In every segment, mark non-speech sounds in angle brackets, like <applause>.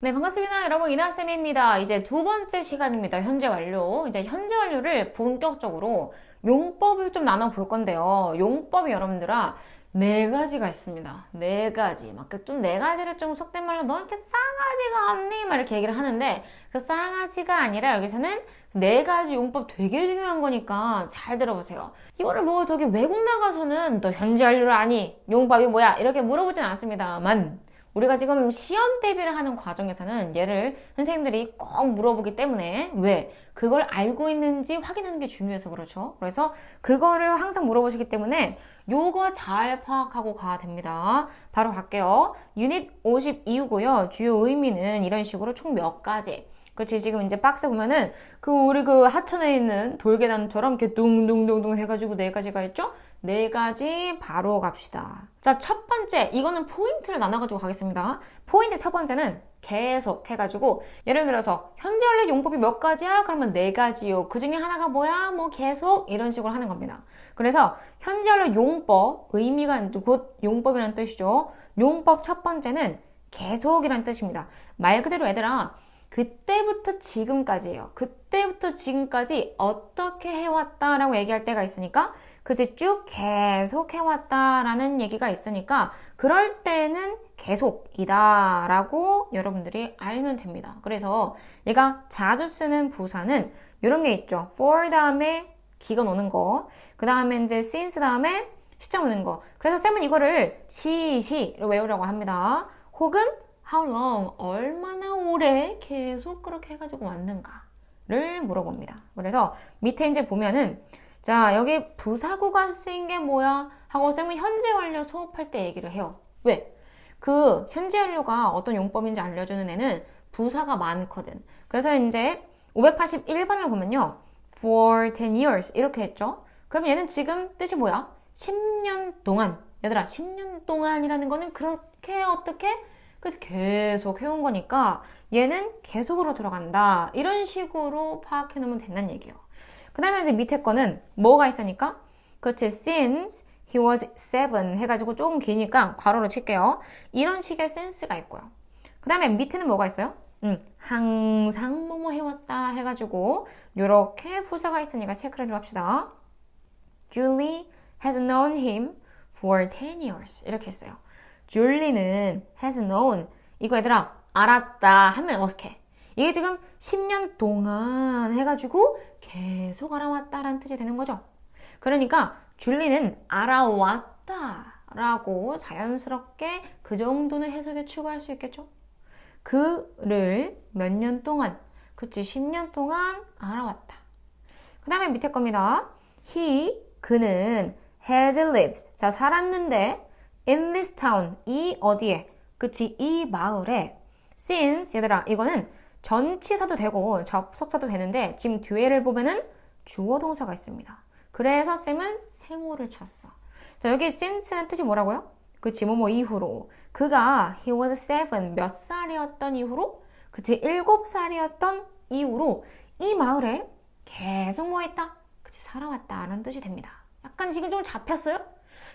네, 반갑습니다. 여러분, 이나쌤입니다. 이제 두 번째 시간입니다. 현재 완료. 이제 현재 완료를 본격적으로 용법을 좀 나눠 볼 건데요. 용법이 여러분들아, 네 가지가 있습니다. 네 가지. 막 좀 네 가지를 좀 속된 말로 너 이렇게 싸가지가 없니? 막 이렇게 얘기를 하는데, 그 싸가지가 아니라 여기서는 네 가지 용법 되게 중요한 거니까 잘 들어보세요. 이거를 뭐 저기 외국 나가서는 너 현재 완료를 아니? 용법이 뭐야? 이렇게 물어보진 않습니다만, 우리가 지금 시험 대비를 하는 과정에서는 얘를 선생님들이 꼭 물어보기 때문에 왜? 그걸 알고 있는지 확인하는 게 중요해서 그렇죠. 그래서 그거를 항상 물어보시기 때문에 요거 잘 파악하고 가야 됩니다. 바로 갈게요. 유닛 52고요. 주요 의미는 이런 식으로 총 몇 가지. 그렇지 지금 이제 박스 보면은 그 우리 그 하천에 있는 돌계단처럼 이렇게 둥둥둥둥 해가지고 네 가지가 있죠? 네 가지 바로 갑시다. 자, 첫 번째 이거는 포인트를 나눠가지고 가겠습니다. 포인트 첫 번째는 계속 해가지고 예를 들어서 현재 원래 용법이 몇 가지야? 그러면 네 가지요. 그 중에 하나가 뭐야? 뭐 계속 이런 식으로 하는 겁니다. 그래서 현재 원래 용법 의미가 곧 용법이라는 뜻이죠. 용법 첫 번째는 계속이라는 뜻입니다. 말 그대로 얘들아 그때부터 지금까지예요. 그때부터 지금까지 어떻게 해왔다라고 얘기할 때가 있으니까 그치 쭉 계속 해왔다라는 얘기가 있으니까 그럴 때는 계속이다라고 여러분들이 알면 됩니다. 그래서 얘가 자주 쓰는 부사는 이런 게 있죠. for 다음에 기가 오는 거, 그 다음에 이제 since 다음에 시점 오는 거. 그래서 쌤은 이거를 시시로 외우라고 합니다. 혹은 how long 얼마나 오래 계속 그렇게 해가지고 왔는가를 물어봅니다. 그래서 밑에 이제 보면은 자 여기 부사구가 쓰인 게 뭐야 하고 쌤은 현재 완료 수업할 때 얘기를 해요. 왜? 그 현재 완료가 어떤 용법인지 알려주는 애는 부사가 많거든. 그래서 이제 581번을 보면요. for 10 years 이렇게 했죠. 그럼 얘는 지금 뜻이 뭐야? 10년 동안. 얘들아 10년 동안이라는 거는 그렇게 어떻게 그래서 계속 해온 거니까 얘는 계속으로 들어간다. 이런 식으로 파악해 놓으면 된다는 얘기예요. 그 다음에 이제 밑에 거는 뭐가 있으니까? 그렇지. since he was seven 해가지고 조금 기니까 괄호로 칠게요. 이런 식의 센스가 있고요. 그 다음에 밑에는 뭐가 있어요? 음, 항상 뭐뭐 해왔다 해가지고 이렇게 부사가 있으니까 체크를 좀 합시다. Julie has known him for 10 years 이렇게 했어요. 줄리는 has known 이거 얘들아 알았다 하면 어떻게 이게 지금 10년 동안 해가지고 계속 알아왔다라는 뜻이 되는 거죠. 그러니까 줄리는 알아왔다 라고 자연스럽게 그 정도는 해석에 추가할 수 있겠죠. 그를 몇 년 동안, 그치, 10년 동안 알아왔다. 그 다음에 밑에 겁니다. He, 그는 had lived. 자, 살았는데, in this town. 이 어디에? 그치, 이 마을에. since, 얘들아, 이거는 전치사도 되고 접속사도 되는데, 지금 뒤에를 보면은 주어 동사가 있습니다. 그래서 쌤은 세모를 쳤어. 자, 여기 since는 뜻이 뭐라고요? 그치, 뭐뭐 이후로. 그가 he was seven 몇 살이었던 이후로? 그치, 일곱 살이었던 이후로 이 마을에 계속 뭐 했다? 그치, 살아왔다. 라는 뜻이 됩니다. 약간 지금 좀 잡혔어요?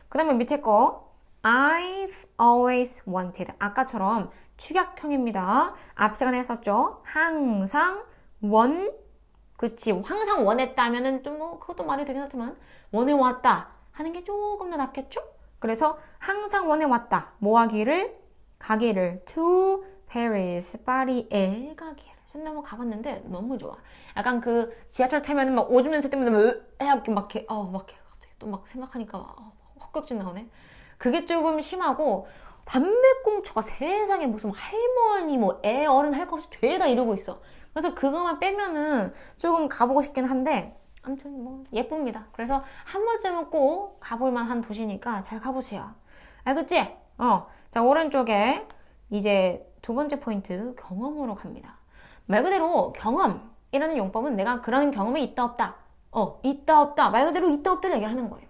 그 다음에 밑에 거. I've always wanted. 아까처럼 축약형입니다. 앞 시간에 했었죠? 항상 원, 그치. 항상 원했다면은 좀 뭐, 그것도 말이 되긴 하지만, 원해왔다. 하는 게 조금 더 낫겠죠? 그래서 항상 원해왔다. 뭐 하기를? 가기를. to Paris. 파리에 가기를. 전 한번 가봤는데 너무 좋아. 약간 그 지하철 타면은 막 오줌 냄새 때문에 막, 막, 이렇게, 어, 막, 갑자기 또 막 생각하니까 어, 헛격질 나오네. 그게 조금 심하고, 담배꽁초가 세상에 무슨 할머니, 뭐, 애, 어른 할 거 없이 죄다 이러고 있어. 그래서 그것만 빼면은 조금 가보고 싶긴 한데, 아무튼 뭐, 예쁩니다. 그래서 한 번쯤은 꼭 가볼 만한 도시니까 잘 가보세요. 알겠지? 어. 자, 오른쪽에 이제 두 번째 포인트, 경험으로 갑니다. 말 그대로 경험이라는 용법은 내가 그런 경험이 있다 없다. 어, 있다 없다. 말 그대로 있다 없다를 얘기를 하는 거예요.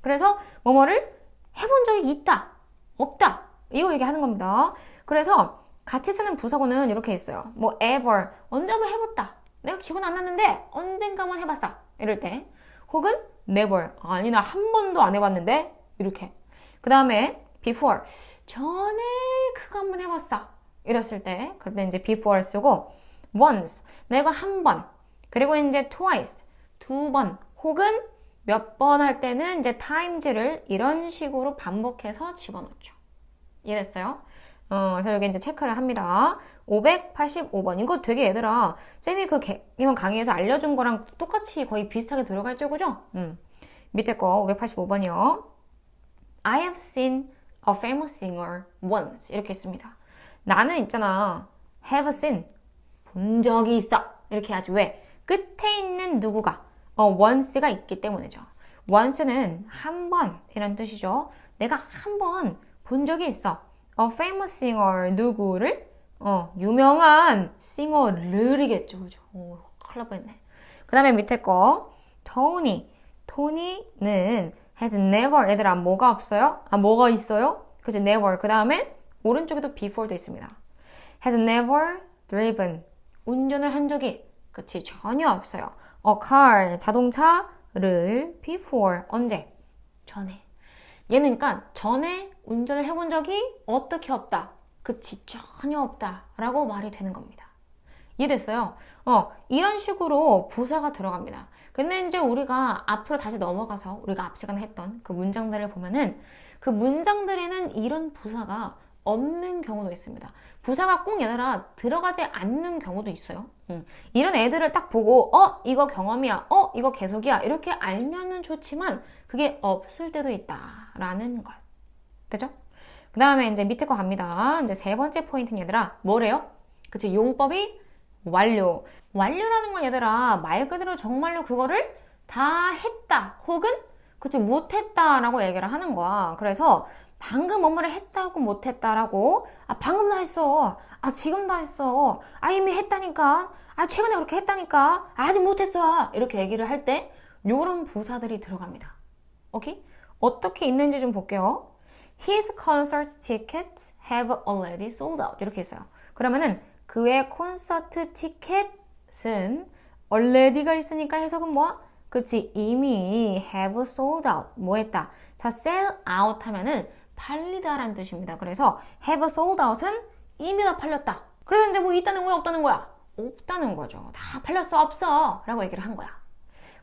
그래서 뭐뭐를 해본 적이 있다, 없다. 이거 얘기하는 겁니다. 그래서 같이 쓰는 부사고는 이렇게 있어요. 뭐 ever 언제 한번 해봤다. 내가 기억은 안 났는데 언젠가만 해봤어. 이럴 때. 혹은 never 아니 나 한 번도 안 해봤는데 이렇게. 그 다음에 before 전에 그거 한 번 해봤어. 이랬을 때 그때 이제 before 쓰고 once 내가 한 번 그리고 이제 twice 두 번 혹은 몇 번 할 때는 이제 times를 이런 식으로 반복해서 집어넣죠. 이해됐어요? 어, 그래서 여기 이제 체크를 합니다. 585번. 이거 되게 얘들아, 쌤이 그 개념 강의에서 알려준 거랑 똑같이 거의 비슷하게 들어갈 죠 그죠? 음. 밑에 거 585번이요. I have seen a famous singer once. 이렇게 있습니다. 나는 있잖아. have seen. 본 적이 있어. 이렇게 하지. 왜? 끝에 있는 누구가 어, once가 있기 때문이죠. once는 한 번이란 뜻이죠. 내가 한 번 본 적이 있어. a famous singer 누구를? 어, 유명한 싱어를이겠죠. 그죠? 오, 큰일 날 뻔했네. 그 다음에 밑에 거 토니. 토니는 has never 얘들아 뭐가 없어요? 아 뭐가 있어요? 그죠? never. 그 다음에 오른쪽에도 before도 있습니다. has never driven. 운전을 한 적이 그치 전혀 없어요. A car 자동차를 before 언제? 전에. 얘는 그러니까 전에 운전을 해본 적이 어떻게 없다. 그치 전혀 없다. 라고 말이 되는 겁니다. 이해됐어요? 어, 이런 식으로 부사가 들어갑니다. 근데 이제 우리가 앞으로 다시 넘어가서 우리가 앞 시간에 했던 그 문장들을 보면은 그 문장들에는 이런 부사가 없는 경우도 있습니다. 부사가 꼭 얘들아 들어가지 않는 경우도 있어요. 음. 이런 애들을 딱 보고 어 이거 경험이야, 어 이거 계속이야 이렇게 알면은 좋지만 그게 없을 때도 있다라는 것. 되죠? 그 다음에 이제 밑에 거 갑니다. 이제 세 번째 포인트는 얘들아 뭐래요? 그치 용법이 완료. 완료라는 건 얘들아 말 그대로 정말로 그거를 다 했다 혹은 그치 못했다라고 얘기를 하는 거야. 그래서 방금 뭐뭐를 했다고 못했다라고? 아 방금 다 했어. 아 지금 다 했어. 아 이미 했다니까. 아 최근에 그렇게 했다니까. 아직 못했어. 이렇게 얘기를 할 때 요런 부사들이 들어갑니다. 오케이? 어떻게 있는지 좀 볼게요. His concert tickets have already sold out. 이렇게 있어요. 그러면은 그의 콘서트 티켓은 already가 있으니까 해석은 뭐야? 그치 이미 have sold out. 뭐 했다? 자 sell out 하면은 팔리다라는 뜻입니다. 그래서 have sold out은 이미 다 팔렸다. 그래서 이제 뭐 있다는 거야, 없다는 거야? 없다는 거죠. 다 팔렸어, 없어. 라고 얘기를 한 거야.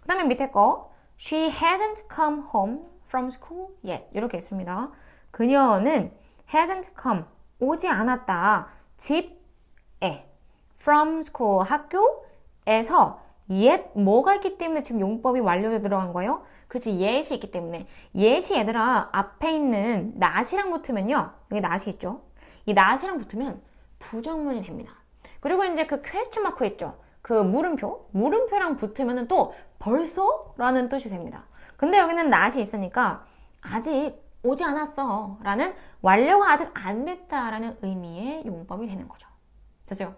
그 다음에 밑에 거 She hasn't come home from school yet. 이렇게 있습니다. 그녀는 hasn't come, 오지 않았다. 집에 from school, 학교에서 yet 뭐가 있기 때문에 지금 용법이 완료로 들어간 거예요? 그치 yet이 있기 때문에. yet이 얘들아 앞에 있는 not이랑 붙으면요 여기 not이 있죠? 이 not이랑 붙으면 부정문이 됩니다. 그리고 이제 그 question 마크 있죠? 그 물음표? 물음표랑 붙으면 또 벌써? 라는 뜻이 됩니다. 근데 여기는 not이 있으니까 아직 오지 않았어. 라는 완료가 아직 안 됐다 라는 의미의 용법이 되는 거죠. 됐어요?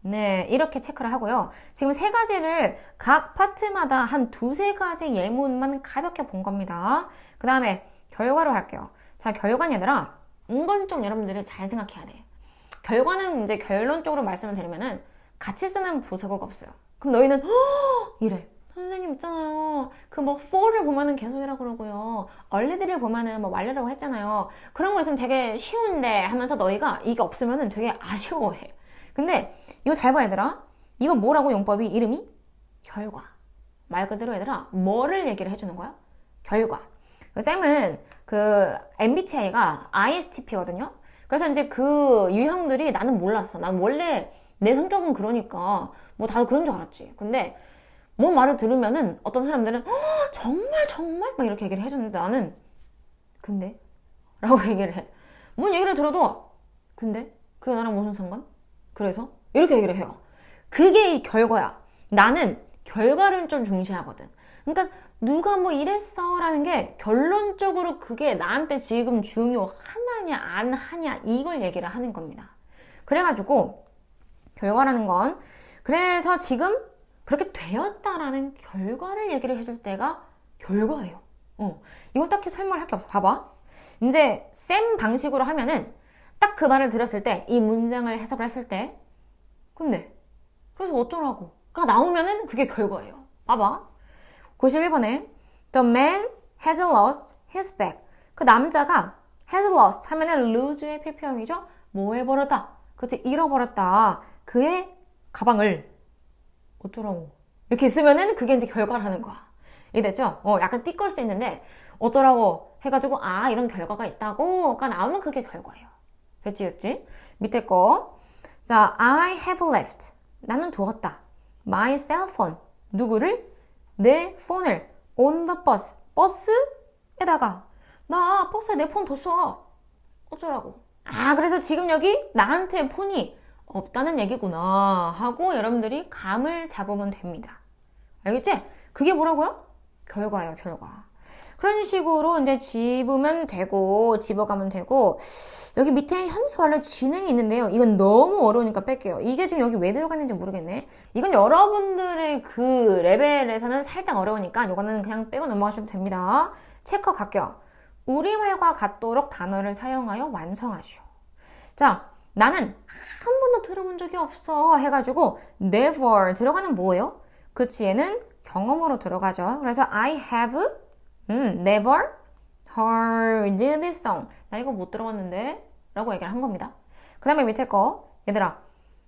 네, 이렇게 체크를 하고요. 지금 세 가지를 각 파트마다 한 두세 가지 예문만 가볍게 본 겁니다. 그 다음에 결과로 할게요. 자, 결과는 얘들아, 이건 좀 여러분들이 잘 생각해야 돼. 결과는 이제 결론적으로 말씀을 드리면은 같이 쓰는 부사가 없어요. 그럼 너희는 이래. 선생님 있잖아요. 그 뭐 for를 보면은 계속이라고 그러고요. 얼레들을 보면은 뭐 완료라고 했잖아요. 그런 거 있으면 되게 쉬운데 하면서 너희가 이게 없으면은 되게 아쉬워해. 근데 이거 잘 봐 얘들아. 이거 뭐라고 용법이 이름이? 결과. 말 그대로 얘들아 뭐를 얘기를 해주는 거야? 결과. 쌤은 그 MBTI가 ISTP거든요. 그래서 이제 그 유형들이 나는 몰랐어. 난 원래 내 성격은 그러니까 뭐 다들 그런 줄 알았지. 근데 뭐 말을 들으면은 어떤 사람들은 정말 정말 막 이렇게 얘기를 해주는데 나는 근데 라고 <laughs> 얘기를 해. 뭔 얘기를 들어도 근데 그게 나랑 무슨 상관? 그래서 이렇게 얘기를 해요. 그게 이 결과야. 나는 결과를 좀 중시하거든. 그러니까 누가 뭐 이랬어 라는 게 결론적으로 그게 나한테 지금 중요하냐 안 하냐 이걸 얘기를 하는 겁니다. 그래가지고 결과라는 건 그래서 지금 그렇게 되었다라는 결과를 얘기를 해줄 때가 결과예요. 어. 이건 딱히 설명을 할 게 없어. 봐봐. 이제 쌤 방식으로 하면은 딱 그 말을 들었을 때, 이 문장을 해석을 했을 때, 근데, 그래서 어쩌라고? 가 나오면은 그게 결과예요. 봐봐. 91번에, The man has lost his bag. 그 남자가 has lost 하면은 lose의 필표형이죠? 뭐 해버렸다? 그치? 잃어버렸다. 그의 가방을 어쩌라고. 이렇게 있으면은 그게 이제 결과라는 거야. 이해됐죠? 어, 약간 띠끌 수 있는데 어쩌라고 해가지고 아 이런 결과가 있다고가 나오면 그게 결과예요. 됐지? 밑에 거. 자, I have left. 나는 두었다. My cell phone. 누구를? 내 폰을 on the bus. 버스에다가 나 버스에 내 폰 뒀어. 어쩌라고. 아, 그래서 지금 여기 나한테 폰이 없다는 얘기구나 하고 여러분들이 감을 잡으면 됩니다. 알겠지? 그게 뭐라고요? 결과예요, 결과. 그런 식으로 이제 집으면 되고, 집어가면 되고, 여기 밑에 현재 완료 진행이 있는데요. 이건 너무 어려우니까 뺄게요. 이게 지금 여기 왜 들어갔는지 모르겠네. 이건 여러분들의 그 레벨에서는 살짝 어려우니까 이거는 그냥 빼고 넘어가셔도 됩니다. 체크 갈게요. 우리 말과 같도록 단어를 사용하여 완성하시오. 자, 나는 한 번도 들어본 적이 없어 해가지고 never 들어가는 뭐예요? 그치 얘는 경험으로 들어가죠. 그래서 I have 음, never heard this song. 나 이거 못 들어봤는데 라고 얘기를 한 겁니다. 그 다음에 밑에 거 얘들아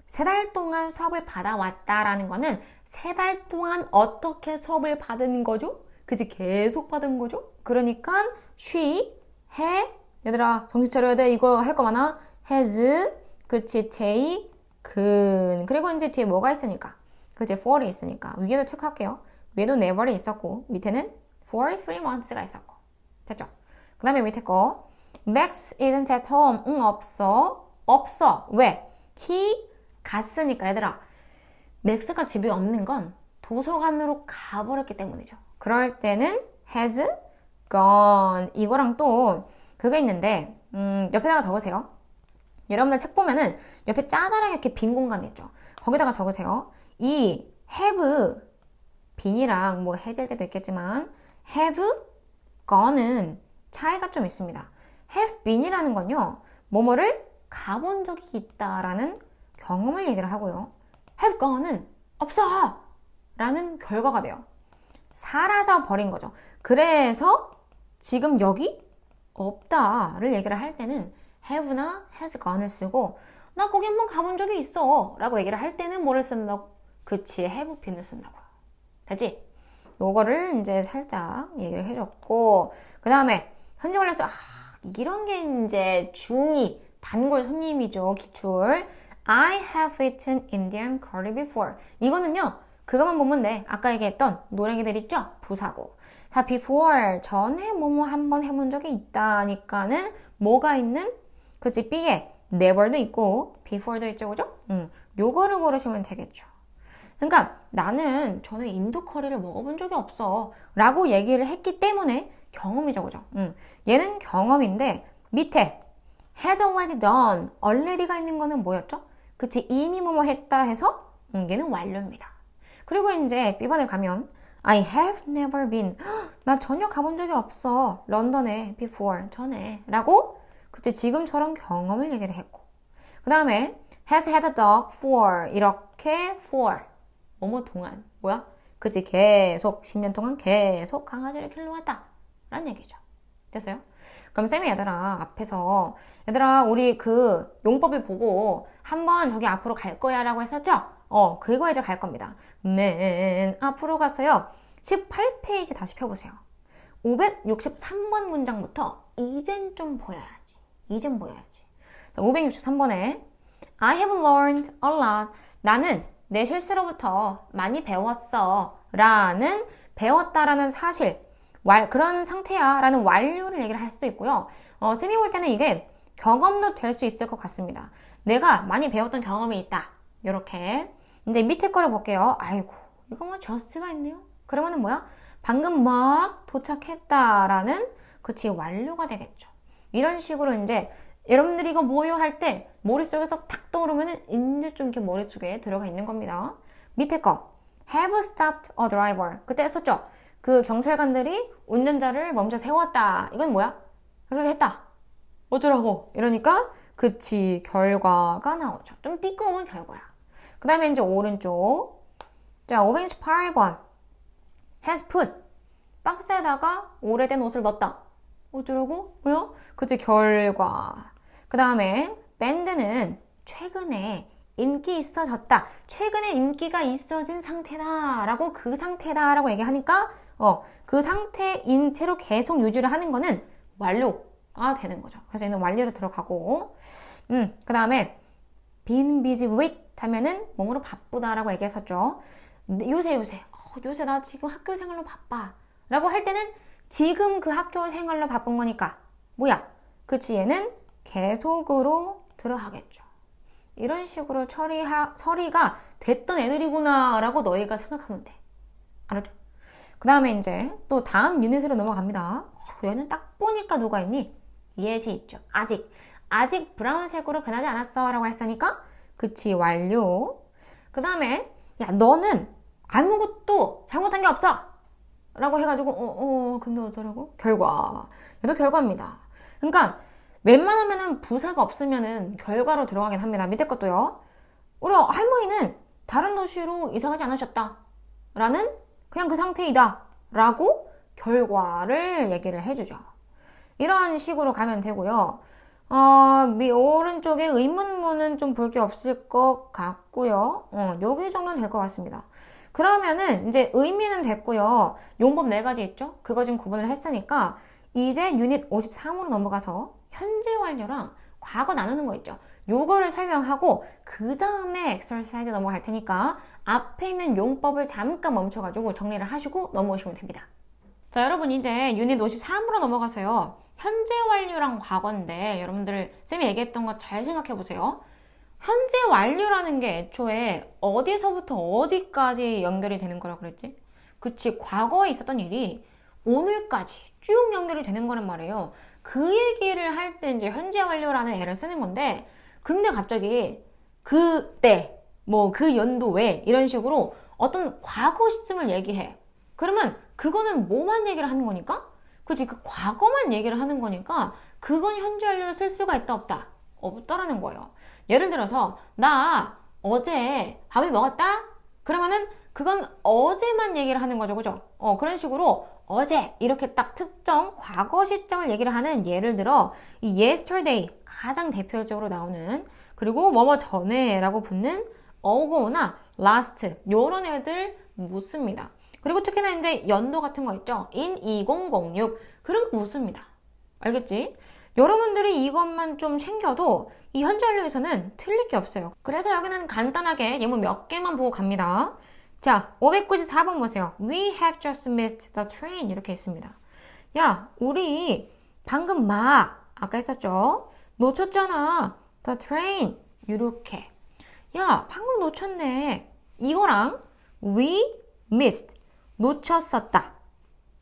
세 달 동안 수업을 받아왔다라는 거는 세 달 동안 어떻게 수업을 받은 거죠? 그지 계속 받은 거죠? 그러니까 she, he 얘들아 정신 차려야 돼 이거 할 거 많아 has 그치 taken 그리고 이제 뒤에 뭐가 있으니까 그치 for이 있으니까 위에도 체크할게요 위에도 never이 있었고 밑에는 for three months가 있었고. 됐죠? 그 다음에 밑에 거. Max isn't at home. 응 없어. 없어. 왜? he 갔으니까. 얘들아 맥스가 집에 없는 건 도서관으로 가버렸기 때문이죠. 그럴 때는 has gone. 이거랑 또 그게 있는데 음, 옆에다가 적으세요. 여러분들 책 보면은 옆에 짜잘하게 이렇게 빈 공간 있죠. 거기다가 적으세요. 이 have 빈이랑 뭐 해질 때도 있겠지만 have gone은 차이가 좀 있습니다. have been이라는 건요. 뭐뭐를 가본 적이 있다라는 경험을 얘기를 하고요. have gone은 없어! 라는 결과가 돼요. 사라져 버린 거죠. 그래서 지금 여기 없다를 얘기를 할 때는 have나 has gone을 쓰고 나 거기 한번 가본 적이 있어 라고 얘기를 할 때는 뭐를 쓴다고? 그치 have been을 쓴다고요 됐지? 요거를 이제 살짝 얘기를 해줬고 그 다음에 현재 완료수 아 이런 게 이제 중2 단골 손님이죠 기출 I have eaten Indian curry before 이거는요 그것만 보면 돼 아까 얘기했던 노랭이들 있죠? 부사고 자 before 전에 뭐뭐 한번 해본 적이 있다니까는 뭐가 있는 그치? B에 never도 있고 before도 있죠, 그죠? 응. 요거를 고르시면 되겠죠. 그러니까 나는 저는 인도 커리를 먹어본 적이 없어 라고 얘기를 했기 때문에 경험이죠, 그죠? 응. 얘는 경험인데 밑에 has already done, already가 있는 거는 뭐였죠? 그치? 이미 뭐뭐 했다 해서 응, 얘는 완료입니다. 그리고 이제 B번에 가면 I have never been. <gasps> 나 전혀 가본 적이 없어. 런던에 before, 전에. 라고 그치 지금처럼 경험을 얘기를 했고 그 다음에 has had a dog for 이렇게 for 뭐뭐 동안 뭐야? 그치 계속 10년 동안 계속 강아지를 길러왔다 라는 얘기죠 됐어요? 그럼 쌤이 얘들아 앞에서 얘들아 우리 그 용법을 보고 한번 저기 앞으로 갈 거야 라고 했었죠? 어 그거 이제 갈 겁니다 맨 앞으로 갔어요 18페이지 다시 펴보세요 563번 문장부터 이젠 좀 보여야지 이젠 보여야지. 563번에 I have learned a lot. 나는 내 실수로부터 많이 배웠어. 라는 배웠다라는 사실, 왈, 그런 상태야. 라는 완료를 얘기를 할 수도 있고요. 어, 쌤이 볼 때는 이게 경험도 될 수 있을 것 같습니다. 내가 많이 배웠던 경험이 있다. 이렇게. 이제 밑에 거를 볼게요. 아이고, 이거 뭐 just가 있네요. 그러면은 뭐야? 방금 막 도착했다라는 그치 완료가 되겠죠. 이런 식으로 이제 여러분들이 이거 뭐요 할 때 머릿속에서 탁 떠오르면은 이제 좀 이렇게 머릿속에 들어가 있는 겁니다. 밑에 거 have stopped a driver 그때 했었죠. 그 경찰관들이 운전자를 멈춰 세웠다. 이건 뭐야? 그렇게 했다. 어쩌라고? 이러니까 그치 결과가 나오죠. 좀 띠꺼운 결과야. 그 다음에 이제 오른쪽 자 568번 has put 박스에다가 오래된 옷을 넣었다. 어쩌라고? 뭐야? 그치, 결과. 그 다음에, 밴드는 최근에 인기 있어졌다. 최근에 인기가 있어진 상태다. 라고 그 상태다. 라고 얘기하니까, 어, 그 상태인 채로 계속 유지를 하는 거는 완료가 되는 거죠. 그래서 얘는 완료로 들어가고, 음, 그 다음에, been busy with 하면은 몸으로 바쁘다 라고 얘기했었죠. 요새, 요새, 어, 요새 나 지금 학교 생활로 바빠. 라고 할 때는 지금 그 학교 생활로 바쁜 거니까, 뭐야? 그치, 얘는 계속으로 들어가겠죠. 이런 식으로 처리하, 처리가 됐던 애들이구나 라고 너희가 생각하면 돼. 알았죠? 그 다음에 이제 또 다음 유닛으로 넘어갑니다. 어, 얘는 딱 보니까 누가 있니? 예시 있죠. 아직. 아직 브라운색으로 변하지 않았어 라고 했으니까 그치 완료. 그 다음에 야 너는 아무것도 잘못한 게 없어 라고 해가지고 어, 어 근데 어쩌라고? 결과. 얘도 결과입니다. 그러니까 웬만하면은 부사가 없으면은 결과로 들어가긴 합니다. 밑에 것도요. 우리 할머니는 다른 도시로 이사 가지 않으셨다. 라는 그냥 그 상태이다. 라고 결과를 얘기를 해주죠. 이런 식으로 가면 되고요. 어, 미 오른쪽에 의문문은 좀 볼 게 없을 것 같고요. 어, 여기 정도는 될 것 같습니다. 그러면은 이제 의미는 됐고요. 용법 네 가지 있죠? 그거 지금 구분을 했으니까 이제 유닛 53으로 넘어가서 현재 완료랑 과거 나누는 거 있죠. 요거를 설명하고 그 다음에 엑설사이즈 넘어갈 테니까 앞에 있는 용법을 잠깐 멈춰가지고 정리를 하시고 넘어오시면 됩니다. 자, 여러분 이제 유닛 53으로 넘어가세요. 현재 완료랑 과거인데 여러분들 쌤이 얘기했던 거 잘 생각해 보세요. 현재 완료라는 게 애초에 어디서부터 어디까지 연결이 되는 거라 그랬지? 그치, 과거에 있었던 일이 오늘까지 쭉 연결이 되는 거란 말이에요. 그 얘기를 할 때 이제 현재 완료라는 애를 쓰는 건데, 근데 갑자기 그때, 뭐 그 연도에 이런 식으로 어떤 과거 시점을 얘기해. 그러면 그거는 뭐만 얘기를 하는 거니까? 그치, 그 과거만 얘기를 하는 거니까 그건 현재 완료를 쓸 수가 있다 없다? 없다라는 거예요. 예를 들어서 나 어제 밥을 먹었다? 그러면은 그건 어제만 얘기를 하는 거죠. 그죠? 어, 그런 식으로 어제 이렇게 딱 특정 과거 시점을 얘기를 하는 예를 들어 이 yesterday 가장 대표적으로 나오는 그리고 뭐뭐 전에라고 붙는 ago나 last 요런 애들 못 씁니다. 그리고 특히나 이제 연도 같은 거 있죠. in 2006 그런 거 못 씁니다. 알겠지? 여러분들이 이것만 좀 챙겨도 이 현재 완료에서는 틀릴 게 없어요. 그래서 여기는 간단하게 예문 몇 개만 보고 갑니다. 자, 594번 보세요. We have just missed the train. 이렇게 있습니다. 야, 우리 방금 막, 아까 했었죠? 놓쳤잖아. The train. 이렇게. 야, 방금 놓쳤네. 이거랑 we missed. 놓쳤었다.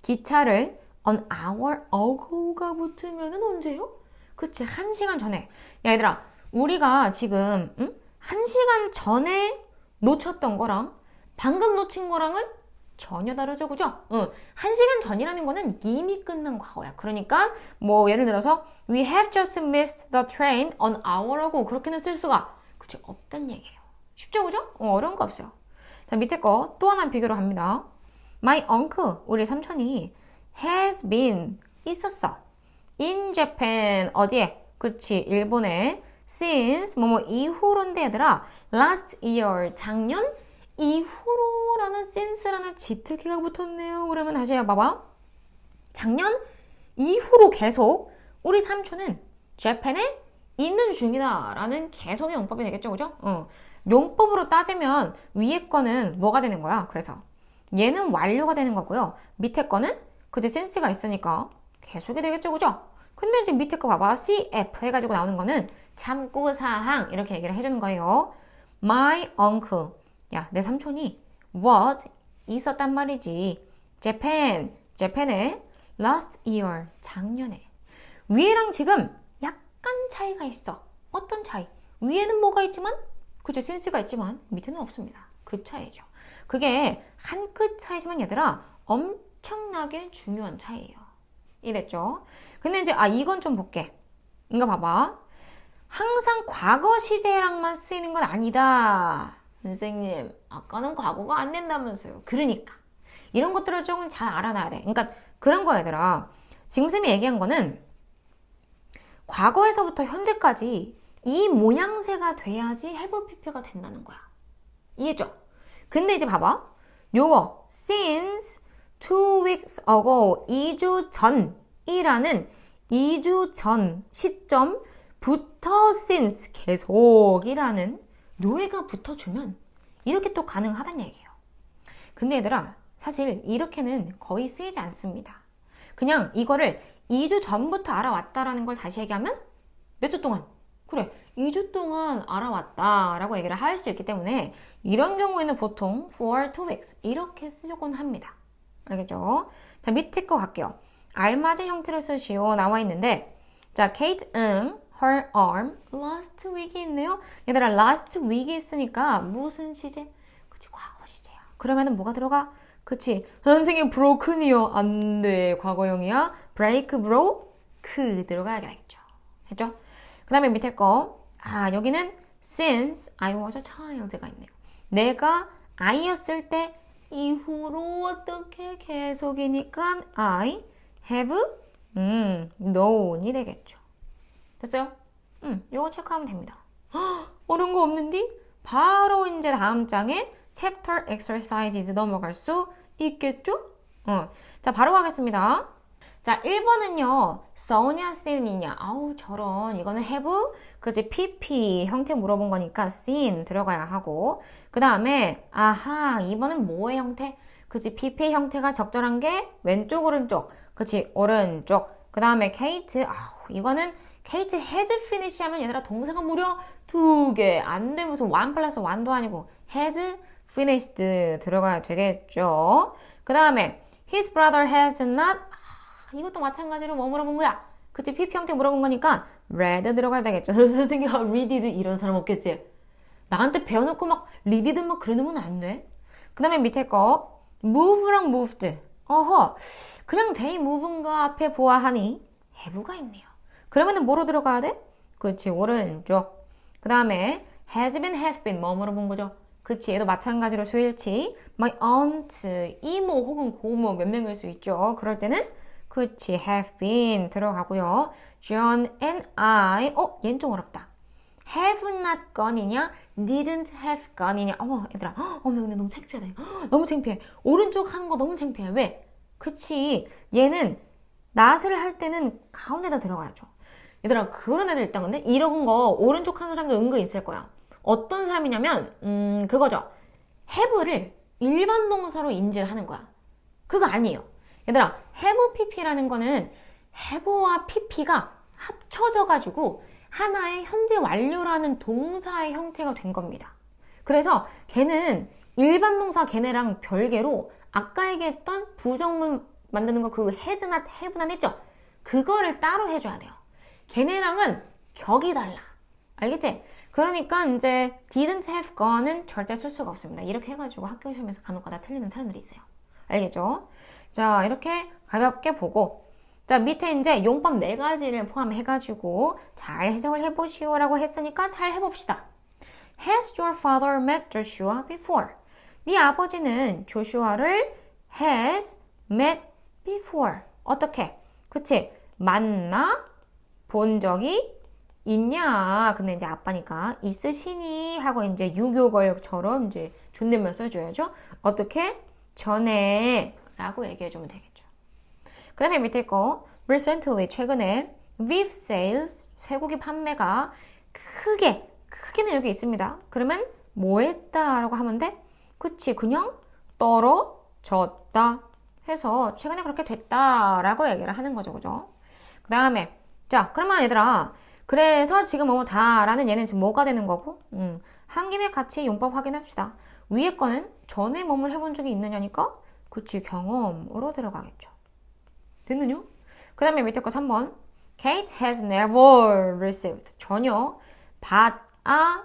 기차를 an hour ago가 붙으면은 언제요? 그치, 한 시간 전에. 야, 얘들아, 우리가 지금, 응? 한 시간 전에 놓쳤던 거랑 방금 놓친 거랑은 전혀 다르죠, 그죠? 응. 한 시간 전이라는 거는 이미 끝난 과거야. 그러니까, 뭐, 예를 들어서, we have just missed the train on hour라고 그렇게는 쓸 수가, 그치, 없단 얘기예요. 쉽죠, 그죠? 어, 어려운 거 없어요. 자, 밑에 거 또 하나 비교를 합니다. My uncle, 우리 삼촌이 has been, 있었어. in Japan, 어디에? 그치, 일본에 since, 뭐뭐 이후로인데 얘들아, last year, 작년 이후로라는 since라는 지특기가 붙었네요. 그러면 다시 해봐봐. 작년 이후로 계속 우리 삼촌은 재팬에 있는 중이다 라는 계속의 용법이 되겠죠. 그죠? 어. 용법으로 따지면 위에 거는 뭐가 되는 거야? 그래서 얘는 완료가 되는 거고요. 밑에 거는 그제 센스가 있으니까 계속이 되겠죠. 그죠? 근데 이제 밑에 거 봐봐. CF 해가지고 나오는 거는 참고사항 이렇게 얘기를 해주는 거예요. My uncle. 야, 내 삼촌이 was 있었단 말이지. Japan. Japan에 last year. 작년에. 위에랑 지금 약간 차이가 있어. 어떤 차이? 위에는 뭐가 있지만 그죠? 센스가 있지만 밑에는 없습니다. 그 차이죠. 그게 한 끗 차이지만 얘들아 엄청나게 중요한 차이예요. 이랬죠. 근데 이제 아 이건 좀 볼게. 이거 봐봐. 항상 과거 시제랑만 쓰이는 건 아니다. 선생님, 아까는 과거가 안 된다면서요. 그러니까. 이런 것들을 조금 잘 알아놔야 돼. 그러니까 그런 거 얘들아. 지금 쌤이 얘기한 거는 과거에서부터 현재까지 이 모양새가 돼야지 pp가 된다는 거야. 이해죠? 근데 이제 봐봐. 요거 since two weeks ago 2주 전이라는 2주 전 시점부터 since 계속이라는 요애가 붙어주면 이렇게 또 가능하다는 얘기예요. 근데 얘들아 사실 이렇게는 거의 쓰이지 않습니다. 그냥 이거를 2주 전부터 알아왔다라는 걸 다시 얘기하면 몇 주 동안? 그래, 2주 동안 알아왔다라고 얘기를 할 수 있기 때문에 이런 경우에는 보통 for two weeks 이렇게 쓰곤 합니다. 알겠죠? 자, 밑에 거 갈게요. 알맞은 형태로 쓰시오 나와 있는데 자, Kate 응, her arm last week이 있네요. 얘들아, last week이 있으니까 무슨 시제? 그치, 과거 시제야. 그러면은 뭐가 들어가? 그치, 선생님 broken이요. 안 돼, 과거형이야. break, broke 들어가야겠죠. 했죠? 그 다음에 밑에 거. 아, 여기는 since I was a child가 있네요. 내가 아이였을 때 이후로 어떻게 계속이니까 I have 음, known이 되겠죠. 됐어요? 음, 요거 체크하면 됩니다. <gasps> 헉, 어려운 거 없는디? 바로 이제 다음 장에 chapter exercises 넘어갈 수 있겠죠? 어. 자, 바로 가겠습니다. 자, 1번은요, 써냐, seen이냐. 아우, 저런. 이거는 have, 그지, pp 형태 물어본 거니까 seen 들어가야 하고. 그 다음에, 아하, 2번은 뭐의 형태? 그지, pp 형태가 적절한 게 왼쪽, 오른쪽. 그치, 오른쪽. 그 다음에 Kate, 아우, 이거는 Kate has finished 하면 얘들아 동사가 무려 두 개. 안 돼, 무슨 one 플러스 one도 아니고 has finished 들어가야 되겠죠. 그 다음에 his brother has not 이것도 마찬가지로 뭐 물어본 거야? 그치? PP 형태 물어본 거니까 read 들어가야 되겠죠. <laughs> 선생님, readed 이런 사람 없겠지? 나한테 배워놓고 막 readed 막 그러면 안 돼. 그 다음에 밑에 거 move랑 moved. 어허, 그냥 they move인가 앞에 보아하니 have가 있네요. 그러면은 뭐로 들어가야 돼? 그치, 오른쪽. 그 다음에 has been, have been 뭐 물어본 거죠? 그치, 얘도 마찬가지로 소일치. my aunt, 이모 혹은 고모 몇 명일 수 있죠. 그럴 때는 그치, have been 들어가고요. John and I, 어, 얘는 좀 어렵다. have not gone이냐, didn't have gone이냐. 어머, 얘들아, 어머, 근데 너무 창피하다. 너무 창피해. 오른쪽 하는 거 너무 창피해. 왜? 그치, 얘는 낫을 할 때는 가운데다 들어가야죠. 얘들아, 그런 애들 있다 근데 이런 거 오른쪽 하는 사람도 은근 있을 거야. 어떤 사람이냐면, 음, 그거죠. have를 일반 동사로 인지를 하는 거야. 그거 아니에요. 얘들아, have pp라는 거는 have와 pp가 합쳐져 가지고 하나의 현재 완료라는 동사의 형태가 된 겁니다. 그래서 걔는 일반 동사 걔네랑 별개로 아까 얘기했던 부정문 만드는 거그 have not 했죠? 그거를 따로 해줘야 돼요. 걔네랑은 격이 달라. 알겠지? 그러니까 이제 didn't have gone은 절대 쓸 수가 없습니다. 이렇게 해가지고 학교 시험에서 간혹가다 틀리는 사람들이 있어요. 알겠죠? 자, 이렇게 가볍게 보고 자, 밑에 이제 용법 네 가지를 포함해가지고 잘 해석을 해보시오라고 했으니까 잘 해봅시다. Has your father met Joshua before? 네 아버지는 조슈아를 has met before. 어떻게? 그치? 만나 본 적이 있냐? 근데 이제 아빠니까 있으시니 하고 이제 유교걸처럼 이제 존댓말 써줘야죠. 어떻게? 전에 라고 얘기해주면 되겠죠. 그 다음에 밑에 거 recently 최근에 beef sales 쇠고기 판매가 크게 크게는 여기 있습니다. 그러면 뭐 했다 라고 하면 돼? 그치 그냥 떨어졌다 해서 최근에 그렇게 됐다 라고 얘기를 하는 거죠. 그죠? 그 다음에 자 그러면 얘들아 그래서 지금 뭐 다라는 얘는 지금 뭐가 되는 거고 음, 한 김에 같이 용법 확인합시다. 위에 거는 전에 몸을 해본 적이 있느냐니까 그치 경험으로 들어가겠죠. 됐느냐? 그 다음에 밑에 거 3번 Kate has never received 전혀 받아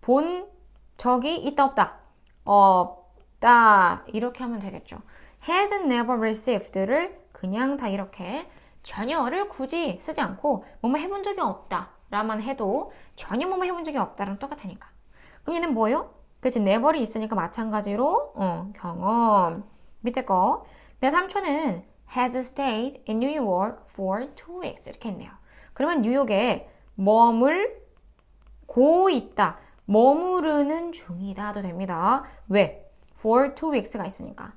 본 적이 있다 없다 없다 이렇게 하면 되겠죠. has never received를 그냥 다 이렇게 전혀를 굳이 쓰지 않고 뭐뭐 해본 적이 없다 라만 해도 전혀 뭐뭐 해본 적이 없다랑 똑같으니까 그럼 얘는 뭐예요? 그치 never이 있으니까 마찬가지로 어, 경험 밑에 거. 내 삼촌은 has stayed in New York for two weeks. 이렇게 했네요. 그러면 뉴욕에 머물 고 있다. 머무르는 중이다도 됩니다. 왜? for two weeks가 있으니까.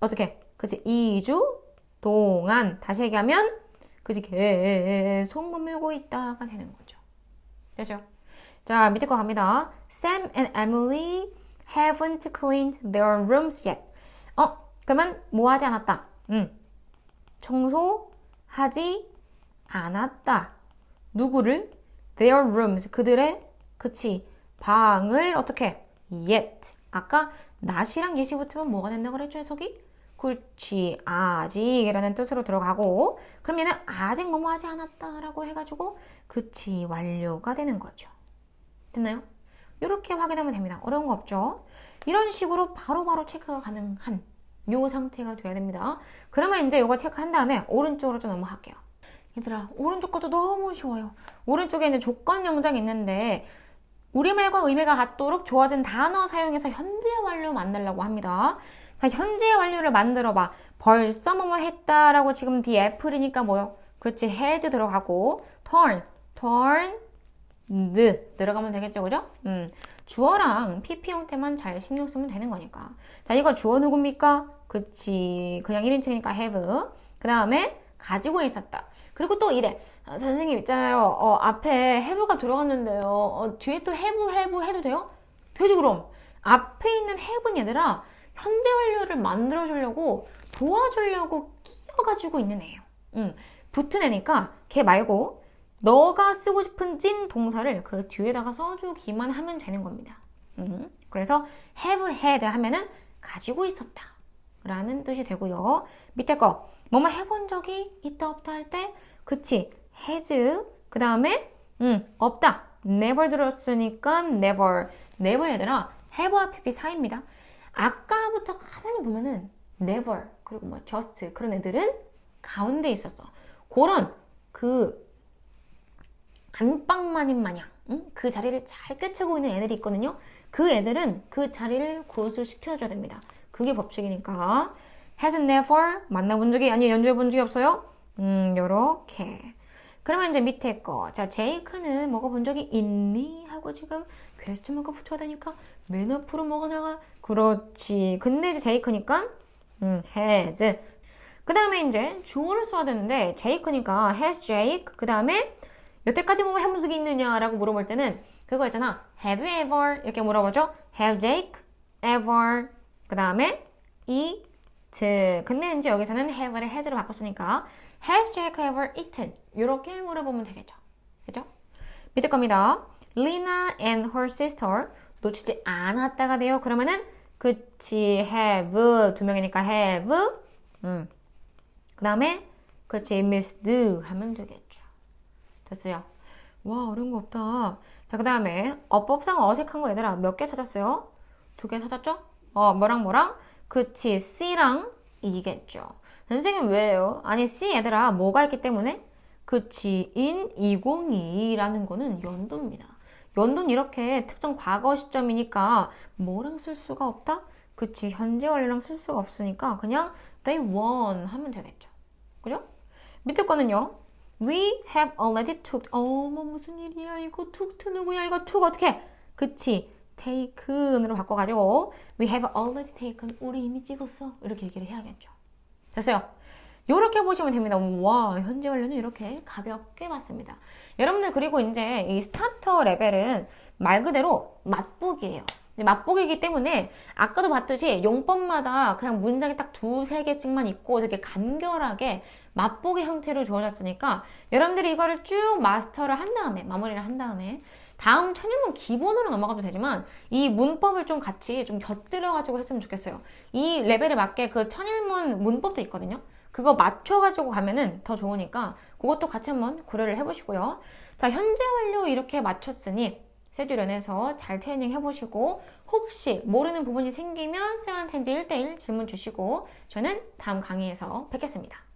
어떻게? 그치? 2주 동안. 다시 얘기하면, 그치? 계속 머물고 있다가 되는 거죠. 되죠? 자, 밑에 거 갑니다. Sam and Emily haven't cleaned their rooms yet. 어, 그러면 뭐 하지 않았다? 음. 청소하지 않았다. 누구를? Their rooms. 그들의, 그치. 방을 어떻게? Yet. 아까 not이랑 yet이 붙으면 뭐가 된다고 그랬죠, 해석이? 그렇지. 아직이라는 뜻으로 들어가고 얘는 아직 뭐뭐 하지 않았다라고 해가지고 그치. 완료가 되는 거죠. 됐나요? 이렇게 확인하면 됩니다. 어려운 거 없죠? 이런 식으로 바로바로 바로 체크가 가능한 요 상태가 돼야 됩니다. 그러면 이제 요거 체크한 다음에 오른쪽으로 좀 넘어갈게요. 얘들아, 오른쪽 것도 너무 쉬워요. 오른쪽에 이제 조건 영장이 있는데 우리말과 의미가 같도록 주어진 단어 사용해서 현재 완료 만들려고 합니다. 자, 현재 완료를 만들어봐. 벌써 뭐뭐 했다라고 지금 뒤에 애플이니까 뭐요? 그렇지, has 들어가고 turn, turn, 드 들어가면 되겠죠, 그죠? 음, 주어랑 PP 형태만 잘 신경 쓰면 되는 거니까. 자, 이거 주어 누굽니까? 그치, 그냥 1인칭이니까 have. 그 다음에 가지고 있었다. 그리고 또 이래. 아, 선생님 있잖아요. 어, 앞에 have가 들어갔는데요. 어, 뒤에 또 have, have 해도 돼요? 되지 그럼. 앞에 있는 have는 얘들아 현재 완료를 만들어주려고 도와주려고 끼어가지고 있는 애예요. 음, 붙은 애니까 걔 말고 너가 쓰고 싶은 찐 동사를 그 뒤에다가 써주기만 하면 되는 겁니다. 음, 그래서 have had 하면은 가지고 있었다. 라는 뜻이 되고요. 밑에 거, 뭐뭐 해본 적이 있다 없다 할 때, 그치, has, 그 다음에, 음, 없다. never 들었으니까 never. never 얘들아, have와 pp 사이입니다. 아까부터 가만히 보면은 never, 그리고 뭐 just, 그런 애들은 가운데 있었어. 그런, 그, 안방마님 마냥 응? 그 자리를 잘 꿰채고 있는 애들이 있거든요. 그 애들은 그 자리를 고수시켜줘야 됩니다. 그게 법칙이니까 has never 만나본 적이 아니 연주해 본 적이 없어요? 음 요렇게 그러면 이제 밑에 거. 자, 제이크는 먹어본 적이 있니? 하고 지금 퀘스천 마크 붙어야 되니까 맨 앞으로 뭐가 나가? 그렇지. 근데 이제 제이크니까 음, has. 그 다음에 이제 주어를 써야 되는데 제이크니까 has Jake. 그 다음에 여태까지 뭐 해본 적이 있느냐라고 물어볼 때는 그거 있잖아. Have you ever 이렇게 물어보죠. Have Jake ever 그 다음에 eat 근데 이제 여기서는 have를 has로 바꿨으니까 Has Jake ever eaten? 이렇게 물어보면 되겠죠. 그죠? 밑에 겁니다. Lina and her sister 놓치지 않았다가 돼요. 그러면은 그치 have 두 명이니까 have 음. 그 다음에 그치 missed 하면 되겠죠. 됐어요. 와, 어려운 거 없다. 자, 그 다음에 어법상 어색한 거 얘들아 몇 개 찾았어요? 두 개 찾았죠? 어, 뭐랑 뭐랑? 그치, C랑 이겠죠. 선생님 왜요? 아니, C 얘들아 뭐가 있기 때문에? 그치, in 2022라는 거는 연도입니다. 연도는 이렇게 특정 과거 시점이니까 뭐랑 쓸 수가 없다? 그치, 현재 완료랑 쓸 수가 없으니까 그냥 they won 하면 되겠죠. 그죠? 밑에 거는요. We have already took. 어머 무슨 일이야 이거 took 누구야 이거 took 어떻게? 그치? taken으로 바꿔가지고 we have already taken. 우리 이미 찍었어. 이렇게 얘기를 해야겠죠. 됐어요. 이렇게 보시면 됩니다. 와 현재 완료는 이렇게 가볍게 봤습니다. 여러분들 그리고 이제 이 스타터 레벨은 말 그대로 맛보기예요. 맛보기이기 때문에 아까도 봤듯이 용법마다 그냥 문장이 딱 두세 개씩만 있고 되게 간결하게 맛보기 형태로 주어졌으니까 여러분들이 이거를 쭉 마스터를 한 다음에 마무리를 한 다음에 다음 천일문 기본으로 넘어가도 되지만 이 문법을 좀 같이 좀 곁들여 가지고 했으면 좋겠어요. 이 레벨에 맞게 그 천일문 문법도 있거든요. 그거 맞춰가지고 가면은 더 좋으니까 그것도 같이 한번 고려를 해보시고요. 자, 현재 완료 이렇게 맞췄으니 세듀련에서 잘 트레이닝 해보시고 혹시 모르는 부분이 생기면 쌤한테 1대1 질문 주시고 저는 다음 강의에서 뵙겠습니다.